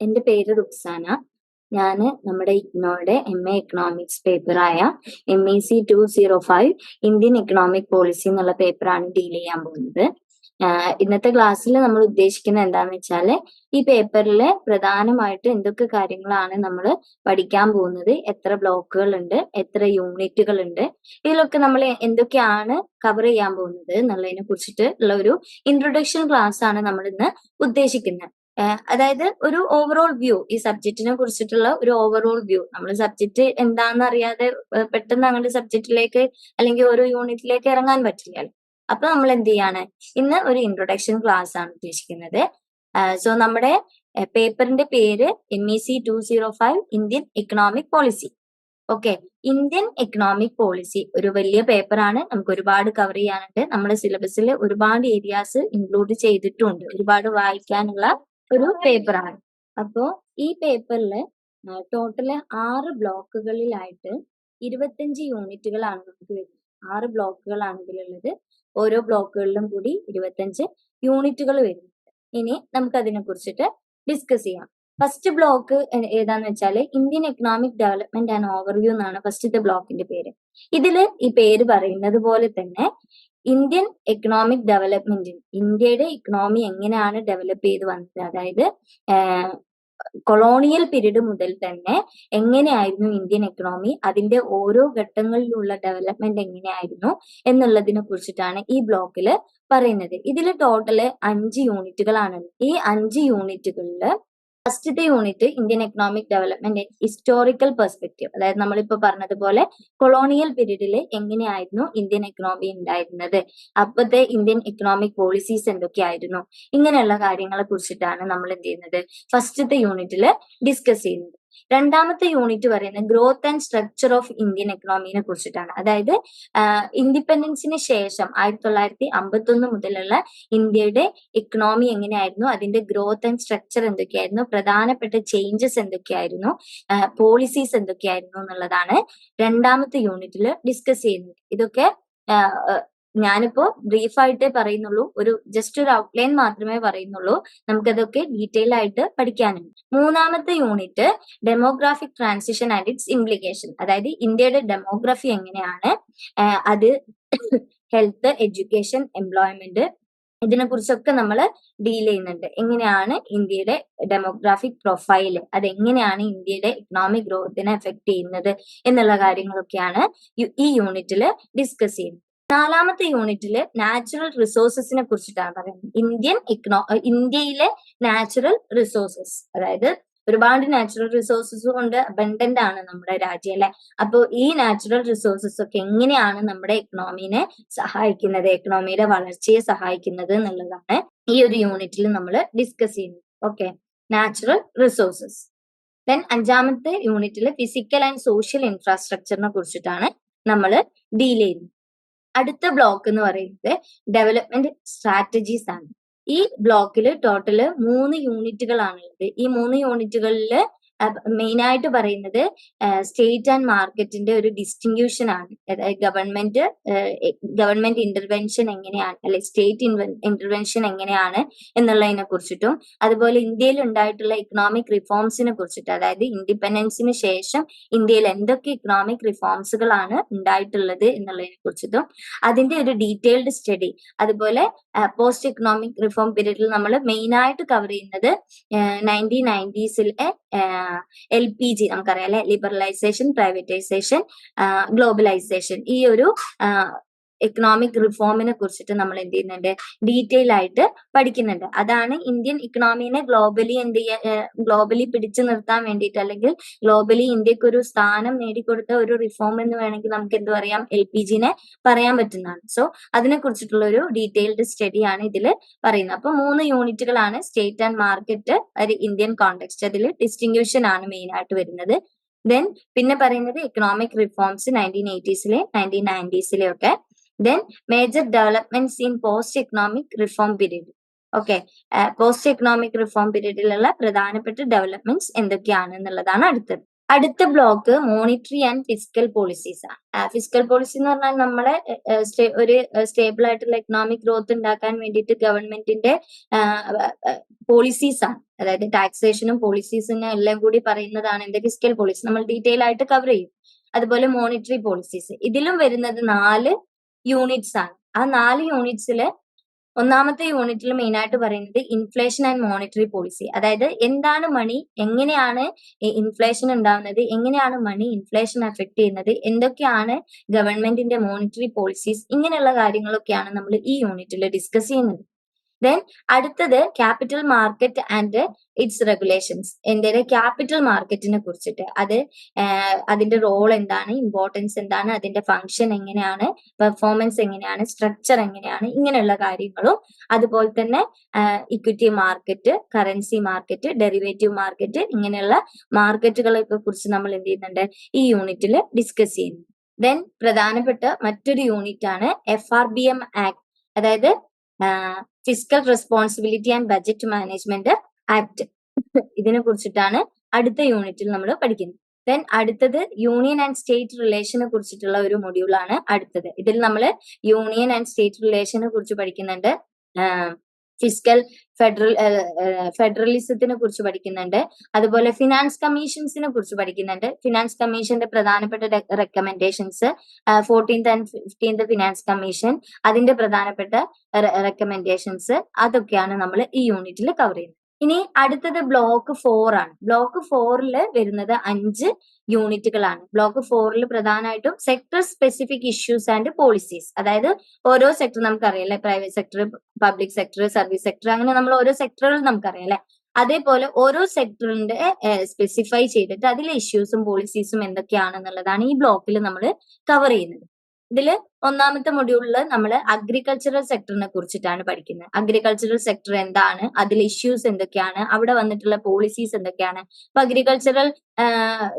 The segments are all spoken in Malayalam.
എന്റെ പേര് റുക്സാന. ഞാൻ നമ്മുടെ ഇഗ്നോയുടെ M A economics പേപ്പറായ M E C two zero five Indian economic policy എന്നുള്ള പേപ്പറാണ് ഡീൽ ചെയ്യാൻ പോകുന്നത്. ഇന്നത്തെ ക്ലാസ്സിൽ നമ്മൾ ഉദ്ദേശിക്കുന്നത് എന്താണെന്ന് വെച്ചാൽ ഈ പേപ്പറിൽ പ്രധാനമായിട്ട് എന്തൊക്കെ കാര്യങ്ങളാണ് നമ്മൾ പഠിക്കാൻ പോകുന്നത് എത്ര ബ്ലോക്കുകൾ ഉണ്ട് എത്ര യൂണിറ്റുകൾ ഉണ്ട് ഇതിലൊക്കെ നമ്മൾ എന്തൊക്കെയാണ് കവർ ചെയ്യാൻ പോകുന്നത് എന്നുള്ളതിനെ കുറിച്ചിട്ട് ഉള്ള ഒരു ഇൻട്രൊഡക്ഷൻ ക്ലാസ് ആണ് നമ്മൾ ഇന്ന് ഉദ്ദേശിക്കുന്നത് അതായത് ഒരു ഓവറോൾ വ്യൂ ഈ സബ്ജക്റ്റിനെ കുറിച്ചിട്ടുള്ള ഒരു ഓവറോൾ വ്യൂ നമ്മൾ സബ്ജക്റ്റ് എന്താണെന്ന് അറിയാതെ പെട്ടെന്ന് അങ്ങോട്ട് സബ്ജക്റ്റിലേക്ക് അല്ലെങ്കിൽ ഓരോ യൂണിറ്റിലേക്ക് ഇറങ്ങാൻ പറ്റില്ലല്ലോ. അപ്പൊ നമ്മൾ എന്ത് ചെയ്യാണ് ഇന്ന് ഒരു ഇൻട്രൊഡക്ഷൻ ക്ലാസ് ആണ് ഉദ്ദേശിക്കുന്നത്. സോ നമ്മുടെ പേപ്പറിന്റെ പേര് M E C two zero five Indian economic policy okay Indian economic policy ഒരു വലിയ പേപ്പറാണ് നമുക്ക് ഒരുപാട് കവർ ചെയ്യാനുണ്ട്. നമ്മുടെ സിലബസിൽ ഒരുപാട് ഏരിയാസ് ഇൻക്ലൂഡ് ചെയ്തിട്ടുണ്ട്. ഒരുപാട് വായിക്കാനുള്ള ഒരു പേപ്പറാണ് അപ്പോ ഈ പേപ്പറിൽ ടോട്ടൽ ആറ് ബ്ലോക്കുകളിലായിട്ട് ഇരുപത്തഞ്ച് യൂണിറ്റുകളാണ് നമുക്ക് വരുന്നത്. ആറ് ബ്ലോക്കുകളാണ് ഇതിലുള്ളത്. ഓരോ ബ്ലോക്കുകളിലും കൂടി ഇരുപത്തഞ്ച് യൂണിറ്റുകൾ വരുന്നുണ്ട് ഇനി നമുക്ക് അതിനെ കുറിച്ചിട്ട് ഡിസ്കസ് ചെയ്യാം ഫസ്റ്റ് ബ്ലോക്ക് ഏതാന്ന് വെച്ചാൽ Indian economic development and overview എന്നാണ് ഫസ്റ്റത്തെ ബ്ലോക്കിന്റെ പേര്. ഇതിൽ ഈ പേര് പറയുന്നത് പോലെ തന്നെ ഇന്ത്യൻ എക്കണോമിക് ഡെവലപ്മെന്റ് ഇന്ത്യയുടെ ഇക്കണോമി എങ്ങനെയാണ് ഡെവലപ്പ് ചെയ്ത് വന്നത്? അതായത് കൊളോണിയൽ പീരീഡ് മുതൽ തന്നെ എങ്ങനെയായിരുന്നു ഇന്ത്യൻ എക്കണോമി അതിന്റെ ഓരോ ഘട്ടങ്ങളിലുള്ള ഡെവലപ്മെന്റ് എങ്ങനെയായിരുന്നു? എന്നുള്ളതിനെ കുറിച്ചിട്ടാണ് ഈ ബ്ലോക്കിൽ പറയുന്നത്. ഇതിൽ ടോട്ടൽ അഞ്ച് യൂണിറ്റുകളാണ് ഈ അഞ്ച് യൂണിറ്റുകളിൽ ഫസ്റ്റത്തെ unit Indian economic development historical perspective അതായത് നമ്മളിപ്പോ പറഞ്ഞതുപോലെ കൊളോണിയൽ പീരീഡിൽ എങ്ങനെയായിരുന്നു ഇന്ത്യൻ എക്കണോമി ഉണ്ടായിരുന്നത്? അപ്പോഴത്തെ ഇന്ത്യൻ എക്കണോമിക് പോളിസീസ് എന്തൊക്കെയായിരുന്നു? ഇങ്ങനെയുള്ള കാര്യങ്ങളെ കുറിച്ചിട്ടാണ് നമ്മൾ എന്ത് ചെയ്യുന്നത്? ഫസ്റ്റത്തെ യൂണിറ്റിൽ ഡിസ്കസ് ചെയ്യുന്നത്. രണ്ടാമത്തെ യൂണിറ്റ് പറയുന്നത് growth and structure of Indian എക്കണോമിനെ കുറിച്ചിട്ടാണ്. അതായത് ഇൻഡിപെൻഡൻസിന് ശേഷം ആയിരത്തി തൊള്ളായിരത്തി അമ്പത്തി ഒന്ന് മുതലുള്ള ഇന്ത്യയുടെ ഇക്കണോമി എങ്ങനെയായിരുന്നു? അതിന്റെ ഗ്രോത്ത് ആൻഡ് സ്ട്രക്ചർ എന്തൊക്കെയായിരുന്നു? പ്രധാനപ്പെട്ട ചേഞ്ചസ് എന്തൊക്കെയായിരുന്നു? പോളിസീസ് എന്തൊക്കെയായിരുന്നു എന്നുള്ളതാണ് രണ്ടാമത്തെ യൂണിറ്റിൽ ഡിസ്കസ് ചെയ്യുന്നത്. ഇതൊക്കെ ഞാനിപ്പോ ബ്രീഫായിട്ടേ പറയുന്നുള്ളൂ. ഒരു ജസ്റ്റ് ഒരു ഔട്ട്ലൈൻ മാത്രമേ പറയുന്നുള്ളൂ. നമുക്കതൊക്കെ ഡീറ്റെയിൽ ആയിട്ട് പഠിക്കാനുണ്ട് മൂന്നാമത്തെ unit demographic transition and its implication അതായത് ഇന്ത്യയുടെ ഡെമോഗ്രഫി എങ്ങനെയാണ്? അത് ഹെൽത്ത് എഡ്യൂക്കേഷൻ എംപ്ലോയ്മെന്റ് ഇതിനെ കുറിച്ചൊക്കെ നമ്മൾ ഡീൽ ചെയ്യുന്നുണ്ട്. എങ്ങനെയാണ് ഇന്ത്യയുടെ ഡെമോഗ്രാഫിക് പ്രൊഫൈൽ അതെങ്ങനെയാണ് ഇന്ത്യയുടെ ഇക്കണോമിക് ഗ്രോത്തിനെ എഫക്ട് ചെയ്യുന്നത്? എന്നുള്ള കാര്യങ്ങളൊക്കെയാണ് ഈ യൂണിറ്റിൽ ഡിസ്കസ് ചെയ്യുന്നത്. നാലാമത്തെ യൂണിറ്റിൽ നാച്ചുറൽ റിസോഴ്സസിനെ കുറിച്ചിട്ടാണ് പറയുന്നത്. ഇന്ത്യൻ ഇക്കണോ ഇന്ത്യയിലെ നാച്ചുറൽ റിസോഴ്സസ് അതായത് ഒരുപാട് നാച്ചുറൽ റിസോഴ്സസ് കൊണ്ട് അബണ്ടന്റ് ആണ് നമ്മുടെ രാജ്യം അല്ലെ? അപ്പോൾ ഈ നാച്ചുറൽ റിസോഴ്സസ് ഒക്കെ എങ്ങനെയാണ് നമ്മുടെ എക്കണോമിനെ സഹായിക്കുന്നത് എക്കണോമിയുടെ വളർച്ചയെ സഹായിക്കുന്നത് എന്നുള്ളതാണ് ഈ ഒരു യൂണിറ്റിൽ നമ്മൾ ഡിസ്കസ് ചെയ്യുന്നത്. ഓക്കെ നാച്ചുറൽ റിസോഴ്സസ് ദെൻ അഞ്ചാമത്തെ യൂണിറ്റിൽ ഫിസിക്കൽ ആൻഡ് സോഷ്യൽ ഇൻഫ്രാസ്ട്രക്ചറിനെ കുറിച്ചിട്ടാണ് നമ്മൾ ഡീൽ ചെയ്യുന്നത്. അടുത്ത ബ്ലോക്ക് എന്ന് പറയുന്നത് ഡെവലപ്മെന്റ് സ്ട്രാറ്റജീസ് ആണ്. ഈ ബ്ലോക്കിൽ ടോട്ടൽ മൂന്ന് യൂണിറ്റുകളാണുള്ളത് ഈ മൂന്ന് യൂണിറ്റുകളിൽ മെയിൻ ആയിട്ട് പറയുന്നത് സ്റ്റേറ്റ് ആൻഡ് മാർക്കറ്റിന്റെ ഒരു ഡിസ്റ്റിങ്ഷൻ ആണ്. ഗവൺമെന്റ് ഗവൺമെന്റ് ഇന്റർവെൻഷൻ എങ്ങനെയാണ് അല്ലെ സ്റ്റേറ്റ് ഇന്റർവെൻഷൻ എങ്ങനെയാണ് എന്നുള്ളതിനെ കുറിച്ചിട്ടും അതുപോലെ ഇന്ത്യയിൽ ഉണ്ടായിട്ടുള്ള ഇക്കണോമിക് റിഫോംസിനെ കുറിച്ചിട്ട് അതായത് ഇൻഡിപെൻഡൻസിന് ശേഷം ഇന്ത്യയിൽ എന്തൊക്കെ ഇക്കണോമിക് റിഫോംസുകളാണ് ഉണ്ടായിട്ടുള്ളത് എന്നുള്ളതിനെ കുറിച്ചിട്ടും അതിന്റെ ഒരു ഡീറ്റെയിൽഡ് സ്റ്റഡി അതുപോലെ പോസ്റ്റ് ഇക്കണോമിക് റിഫോം പീരീഡിൽ നമ്മൾ മെയിൻ ആയിട്ട് കവർ ചെയ്യുന്നത് നയന്റീൻ നയന്റീസിലെ എൽ പി ജി നമുക്കറിയാം അല്ലെ? ലിബറലൈസേഷൻ പ്രൈവറ്റൈസേഷൻ ഗ്ലോബലൈസേഷൻ ഈ ഒരു എക്കണോമിക് റിഫോമിനെ കുറിച്ചിട്ട് നമ്മൾ എന്ത് ചെയ്യുന്നുണ്ട്? ഡീറ്റെയിൽ ആയിട്ട് പഠിക്കുന്നുണ്ട്. അതാണ് ഇന്ത്യൻ ഇക്കണോമിനെ ഗ്ലോബലി എന്ത് ഗ്ലോബലി പിടിച്ചു നിർത്താൻ വേണ്ടിയിട്ട് അല്ലെങ്കിൽ ഗ്ലോബലി ഇന്ത്യയ്ക്ക് ഒരു സ്ഥാനം നേടിക്കൊടുത്ത ഒരു റിഫോം എന്ന് വേണമെങ്കിൽ നമുക്ക് എന്ത് പറയാം? എൽ പി ജിനെ പറയാൻ പറ്റുന്നതാണ്. സോ അതിനെ കുറിച്ചിട്ടുള്ള ഒരു ഡീറ്റെയിൽഡ് സ്റ്റഡിയാണ് ഇതിൽ പറയുന്നത്. അപ്പൊ മൂന്ന് യൂണിറ്റുകളാണ് സ്റ്റേറ്റ് ആൻഡ് മാർക്കറ്റ് ഒരു ഇന്ത്യൻ കോണ്ടെക്സ്റ്റ് അതിൽ ഡിസ്റ്റിങ്ഷൻ ആണ് മെയിൻ ആയിട്ട് വരുന്നത്. ദെൻ പിന്നെ പറയുന്നത് എക്കണോമിക് റിഫോംസ് നയന്റീൻ എയ്റ്റീസിലെ നയന്റീൻ നയന്റീസിലെ ഒക്കെ then major developments in post economic reform period okay post economic reform പീരീഡിലുള്ള പ്രധാനപ്പെട്ട ഡെവലപ്മെന്റ്സ് എന്തൊക്കെയാണ് എന്നുള്ളതാണ് അടുത്തത്. അടുത്ത block monetary and fiscal policies ആണ്. ഫിസിക്കൽ പോളിസി എന്ന് പറഞ്ഞാൽ നമ്മളെ ഒരു സ്റ്റേബിൾ ആയിട്ടുള്ള എക്കണോമിക് ഗ്രോത്ത് ഉണ്ടാക്കാൻ വേണ്ടിയിട്ട് ഗവൺമെന്റിന്റെ പോളിസീസ് ആണ്. അതായത് ടാക്സേഷനും പോളിസീസിനും എല്ലാം കൂടി പറയുന്നതാണ് എന്റെ ഫിസിക്കൽ പോളിസി നമ്മൾ ഡീറ്റെയിൽ ആയിട്ട് കവർ ചെയ്യും. അതുപോലെ മോണിറ്ററി പോളിസീസ് ഇതിലും വരുന്നത് നാല് യൂണിറ്റ്സ് ആണ്. ആ നാല് യൂണിറ്റ്സിൽ ഒന്നാമത്തെ യൂണിറ്റിൽ മെയിൻ ആയിട്ട് പറയുന്നത് ഇൻഫ്ലേഷൻ ആൻഡ് മോണിറ്ററി പോളിസി അതായത് എന്താണ് മണി എങ്ങനെയാണ് ഇൻഫ്ലേഷൻ ഉണ്ടാവുന്നത് എങ്ങനെയാണ് മണി ഇൻഫ്ലേഷൻ അഫക്ട് ചെയ്യുന്നത് എന്തൊക്കെയാണ് ഗവൺമെന്റിന്റെ മോണിറ്ററി പോളിസീസ് ഇങ്ങനെയുള്ള കാര്യങ്ങളൊക്കെയാണ് നമ്മൾ ഈ യൂണിറ്റിൽ ഡിസ്കസ് ചെയ്യുന്നത്. ദെൻ അടുത്തത് capital market and it's regulations ഇന്ത്യയിലെ ക്യാപിറ്റൽ മാർക്കറ്റിനെ കുറിച്ചിട്ട്. അത് അതിന്റെ റോൾ എന്താണ്? ഇമ്പോർട്ടൻസ് എന്താണ്? അതിന്റെ ഫങ്ഷൻ എങ്ങനെയാണ്? പെർഫോമൻസ് എങ്ങനെയാണ്? സ്ട്രക്ചർ എങ്ങനെയാണ്? ഇങ്ങനെയുള്ള കാര്യങ്ങളും. അതുപോലെ തന്നെ equity market currency market derivative market ഇങ്ങനെയുള്ള മാർക്കറ്റുകളെ കുറിച്ച് നമ്മൾ എന്ത് ചെയ്യുന്നുണ്ട്? ഈ യൂണിറ്റിൽ ഡിസ്കസ് ചെയ്യുന്നു. ദെൻ പ്രധാനപ്പെട്ട മറ്റൊരു യൂണിറ്റ് ആണ് F R B M act അതായത് fiscal responsibility and budget management act ഇതിനെ കുറിച്ചിട്ടാണ് അടുത്ത യൂണിറ്റിൽ നമ്മൾ പഠിക്കുന്നത്. ദെൻ അടുത്തത് യൂണിയൻ ആൻഡ് സ്റ്റേറ്റ് റിലേഷനെ കുറിച്ചിട്ടുള്ള ഒരു മൊഡ്യൂളാണ് അടുത്തത്. ഇതിൽ നമ്മൾ യൂണിയൻ ആൻഡ് സ്റ്റേറ്റ് റിലേഷനെ കുറിച്ച് പഠിക്കുന്നുണ്ട്. ഫിസിക്കൽ ഫെഡറൽ ഫെഡറലിസത്തിനെ കുറിച്ച് പഠിക്കുന്നുണ്ട്. അതുപോലെ ഫിനാൻസ് കമ്മീഷൻസിനെ കുറിച്ച് പഠിക്കുന്നുണ്ട്. ഫിനാൻസ് കമ്മീഷന്റെ പ്രധാനപ്പെട്ട recommendations fourteenth and fifteenth finance commission അതിന്റെ പ്രധാനപ്പെട്ട റെക്കമെൻഡേഷൻസ് അതൊക്കെയാണ് നമ്മൾ ഈ യൂണിറ്റിൽ കവർ ചെയ്യുന്നത്. ഇനി അടുത്തത് ബ്ലോക്ക് ഫോർ ആണ്. ബ്ലോക്ക് ഫോറിൽ വരുന്നത് അഞ്ച് യൂണിറ്റുകളാണ് ബ്ലോക്ക് ഫോറിൽ പ്രധാനമായിട്ടും sector specific issues and policies അതായത് ഓരോ സെക്ടർ നമുക്കറിയാം private sector public sector service sector അങ്ങനെ നമ്മൾ ഓരോ സെക്ടറുകൾ നമുക്കറിയാം അല്ലെ? അതേപോലെ ഓരോ സെക്ടറിന്റെ സ്പെസിഫൈ ചെയ്തിട്ട് അതിലെ ഇഷ്യൂസും പോളിസീസും എന്തൊക്കെയാണെന്നുള്ളതാണ് ഈ ബ്ലോക്കിൽ നമ്മൾ കവർ ചെയ്യുന്നത്. ഇതിൽ ഒന്നാമത്തെ മൊഡ്യൂളിൽ നമ്മൾ അഗ്രികൾച്ചറൽ സെക്ടറിനെ കുറിച്ചിട്ടാണ് പഠിക്കുന്നത് അഗ്രികൾച്ചറൽ സെക്ടർ എന്താണ്? അതിൽ ഇഷ്യൂസ് എന്തൊക്കെയാണ്? അവിടെ വന്നിട്ടുള്ള പോളിസീസ് എന്തൊക്കെയാണ്? അപ്പൊ അഗ്രികൾച്ചറൽ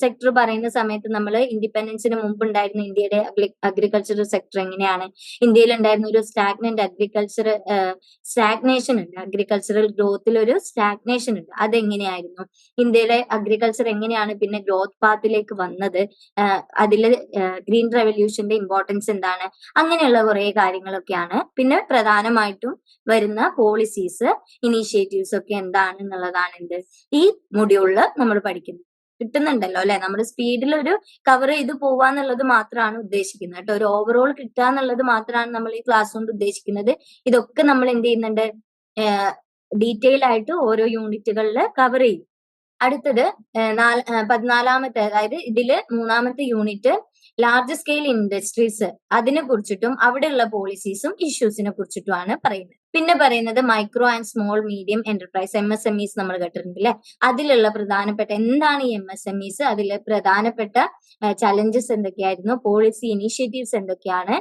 സെക്ടർ പറയുന്ന സമയത്ത് നമ്മൾ ഇൻഡിപെൻഡൻസിന് മുമ്പ് ഉണ്ടായിരുന്ന ഇന്ത്യയുടെ അഗ്രികൾച്ചറൽ സെക്ടർ എങ്ങനെയാണ്? ഇന്ത്യയിൽ ഉണ്ടായിരുന്ന ഒരു സ്റ്റാഗ്നന്റ് അഗ്രികൾച്ചർ സ്റ്റാഗ്നേഷൻ ഉണ്ട്. അഗ്രികൾച്ചറൽ ഗ്രോത്തിൽ ഒരു സ്റ്റാഗ്നേഷൻ ഉണ്ട്. അതെങ്ങനെയായിരുന്നു? ഇന്ത്യയിലെ അഗ്രികൾച്ചർ എങ്ങനെയാണ് പിന്നെ ഗ്രോത്ത് പാത്തിലേക്ക് വന്നത്? അതിൽ ഗ്രീൻ റെവല്യൂഷന്റെ ഇമ്പോർട്ടൻസ് എന്താണ്? അങ്ങനെയുള്ള കുറെ കാര്യങ്ങളൊക്കെയാണ്. പിന്നെ പ്രധാനമായിട്ടും വരുന്ന പോളിസീസ് ഇനീഷ്യേറ്റീവ്സ് ഒക്കെ എന്താണ് എന്നുള്ളതാണ് എന്ത്? ഈ മൊഡ്യൂളിൽ നമ്മൾ പഠിക്കുന്നത്. കിട്ടുന്നുണ്ടല്ലോ അല്ലെ? നമ്മുടെ സ്പീഡിൽ ഒരു കവർ ചെയ്ത് പോവാന്നുള്ളത് മാത്രമാണ് ഉദ്ദേശിക്കുന്നത് കേട്ടോ. ഒരു ഓവറോൾ കിട്ടുക എന്നുള്ളത് മാത്രമാണ് നമ്മൾ ഈ ക്ലാസ് കൊണ്ട് ഉദ്ദേശിക്കുന്നത്. ഇതൊക്കെ നമ്മൾ എന്ത് ചെയ്യുന്നുണ്ട്? ഡീറ്റെയിൽ ആയിട്ട് ഓരോ യൂണിറ്റുകളിൽ കവർ ചെയ്യും. അടുത്തത് നാല് പതിനാലാമത്തെ അതായത് ഇതിൽ മൂന്നാമത്തെ യൂണിറ്റ് ലാർജ് സ്കെയിൽ ഇൻഡസ്ട്രീസ് അതിനെ കുറിച്ചിട്ടും അവിടെയുള്ള പോളിസീസും ഇഷ്യൂസിനെ കുറിച്ചിട്ടുമാണ് പറയുന്നത്. പിന്നെ പറയുന്നത് micro and small medium enterprise M S M Es നമ്മൾ കേട്ടിട്ടുണ്ട് അല്ലെ അതിലുള്ള പ്രധാനപ്പെട്ട എന്താണ് ഈ എം എസ് എം ഇസ് അതിലെ പ്രധാനപ്പെട്ട ചലഞ്ചസ് എന്തൊക്കെയായിരുന്നു? പോളിസി ഇനീഷ്യേറ്റീവ്സ് എന്തൊക്കെയാണ്?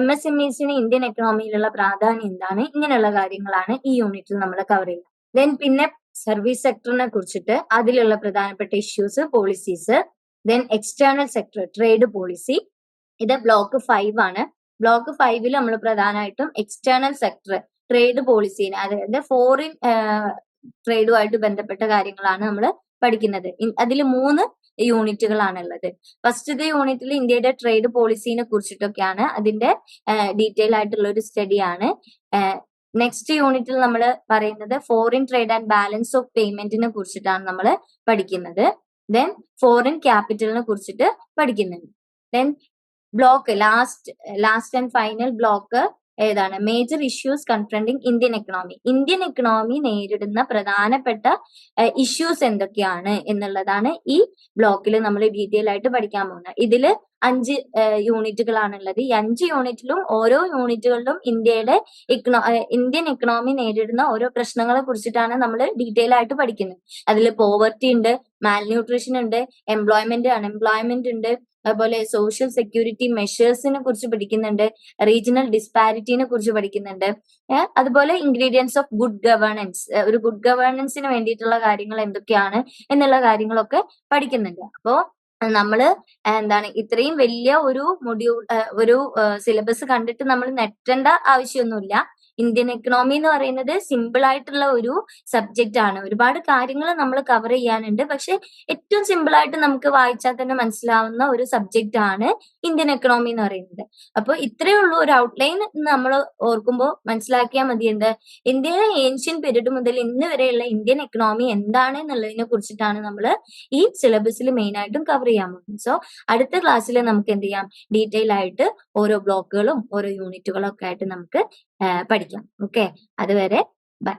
എം എസ് എം ഇസിന് ഇന്ത്യൻ എക്കണോമിയിലുള്ള പ്രാധാന്യം എന്താണ്? ഇങ്ങനെയുള്ള കാര്യങ്ങളാണ് ഈ യൂണിറ്റിൽ നമ്മൾ കവർ ചെയ്യുന്നത്. ദെൻ പിന്നെ സർവീസ് സെക്ടറിനെ കുറിച്ചിട്ട് അതിലുള്ള പ്രധാനപ്പെട്ട issues policies then external sector trade policy ഇത് ബ്ലോക്ക് ഫൈവ് ആണ്. ബ്ലോക്ക് ഫൈവിൽ നമ്മൾ പ്രധാനമായിട്ടും എക്സ്റ്റേണൽ സെക്ടർ ട്രേഡ് പോളിസിന് അതായത് ഫോറിൻ ട്രേഡുമായിട്ട് ബന്ധപ്പെട്ട കാര്യങ്ങളാണ് നമ്മൾ പഠിക്കുന്നത്. അതിൽ മൂന്ന് യൂണിറ്റുകളാണ് ഉള്ളത്. ഫസ്റ്റത്തെ യൂണിറ്റിൽ ഇന്ത്യയുടെ ട്രേഡ് പോളിസിനെ കുറിച്ചിട്ടൊക്കെയാണ് അതിന്റെ ഡീറ്റെയിൽ ആയിട്ടുള്ള ഒരു സ്റ്റഡിയാണ് നെക്സ്റ്റ് യൂണിറ്റിൽ നമ്മൾ പറയുന്നത് foreign trade and balance of പേയ്മെന്റിനെ കുറിച്ചിട്ടാണ് നമ്മൾ പഠിക്കുന്നത്. ദെൻ ഫോറിൻ ക്യാപിറ്റലിനെ കുറിച്ചിട്ട് പഠിക്കുന്നുണ്ട്. Then block last last and final block ഏതാണ്? Major issues confronting Indian economy Indian economy നേരിടുന്ന പ്രധാനപ്പെട്ട ഇഷ്യൂസ് എന്തൊക്കെയാണ് എന്നുള്ളതാണ് ഈ ബ്ലോക്കിൽ നമ്മൾ ഡീറ്റെയിൽ ആയിട്ട് പഠിക്കാൻ പോകുന്നത്. ഇതിൽ അഞ്ച് യൂണിറ്റുകളാണുള്ളത് ഈ അഞ്ച് യൂണിറ്റിലും ഓരോ യൂണിറ്റുകളിലും ഇന്ത്യയുടെ ഇക്കണോ ഇന്ത്യൻ എക്കണോമി നേരിടുന്ന ഓരോ പ്രശ്നങ്ങളെ കുറിച്ചിട്ടാണ് നമ്മൾ ഡീറ്റെയിൽ ആയിട്ട് പഠിക്കുന്നത്. അതിൽ പോവർട്ടി ഉണ്ട് മാൽന്യൂട്രീഷൻ ഉണ്ട് എംപ്ലോയ്മെന്റ് അൺഎംപ്ലോയ്മെന്റ് ഉണ്ട് അതുപോലെ സോഷ്യൽ സെക്യൂരിറ്റി മെഷേഴ്സിനെ കുറിച്ച് പഠിക്കുന്നുണ്ട് റീജിയണൽ ഡിസ്പാരിറ്റിനെ കുറിച്ച് പഠിക്കുന്നുണ്ട് അതുപോലെ ഇൻഗ്രീഡിയൻസ് ഓഫ് ഗുഡ് ഗവേണൻസ് ഒരു ഗുഡ് ഗവേണൻസിന് വേണ്ടിയിട്ടുള്ള കാര്യങ്ങൾ എന്തൊക്കെയാണ് എന്നുള്ള കാര്യങ്ങളൊക്കെ പഠിക്കുന്നുണ്ട്. അപ്പോ നമ്മൾ എന്താണ് ഇത്രയും വലിയ ഒരു മൊഡ്യൂൾ ഒരു സിലബസ് കണ്ടിട്ട് നമ്മൾ നെറ്റേണ്ട ആവശ്യമൊന്നുമില്ല. ഇന്ത്യൻ എക്കണോമി എന്ന് പറയുന്നത് സിമ്പിൾ ആയിട്ടുള്ള ഒരു സബ്ജക്റ്റ് ആണ്. ഒരുപാട് കാര്യങ്ങൾ നമ്മൾ കവർ ചെയ്യാനുണ്ട്. പക്ഷെ ഏറ്റവും സിമ്പിൾ ആയിട്ട് നമുക്ക് വായിച്ചാൽ തന്നെ മനസ്സിലാവുന്ന ഒരു സബ്ജക്റ്റ് ആണ് ഇന്ത്യൻ എക്കണോമി എന്ന് പറയുന്നത്. അപ്പോൾ ഇത്രയേ ഉള്ളൂ ഒരു ഔട്ട്ലൈൻ നമ്മൾ ഓർക്കുമ്പോൾ മനസ്സിലാക്കിയാൽ മതി എന്ത്? ഇന്ത്യയിലെ ഏൻഷ്യൻ പീരീഡ് മുതൽ ഇന്ന് വരെയുള്ള ഇന്ത്യൻ എക്കണോമി എന്താണ് എന്നുള്ളതിനെ കുറിച്ചിട്ടാണ് നമ്മൾ ഈ സിലബസിൽ മെയിൻ ആയിട്ടും കവർ ചെയ്യാൻ പോകുന്നത്. സോ അടുത്ത ക്ലാസ്സിൽ നമുക്ക് എന്ത് ചെയ്യാം? ഡീറ്റെയിൽ ആയിട്ട് ഓരോ ബ്ലോക്കുകളും ഓരോ യൂണിറ്റുകളും ഒക്കെ ആയിട്ട് നമുക്ക് പഠിക്കാം. ഓക്കെ? അതുവരെ ബൈ.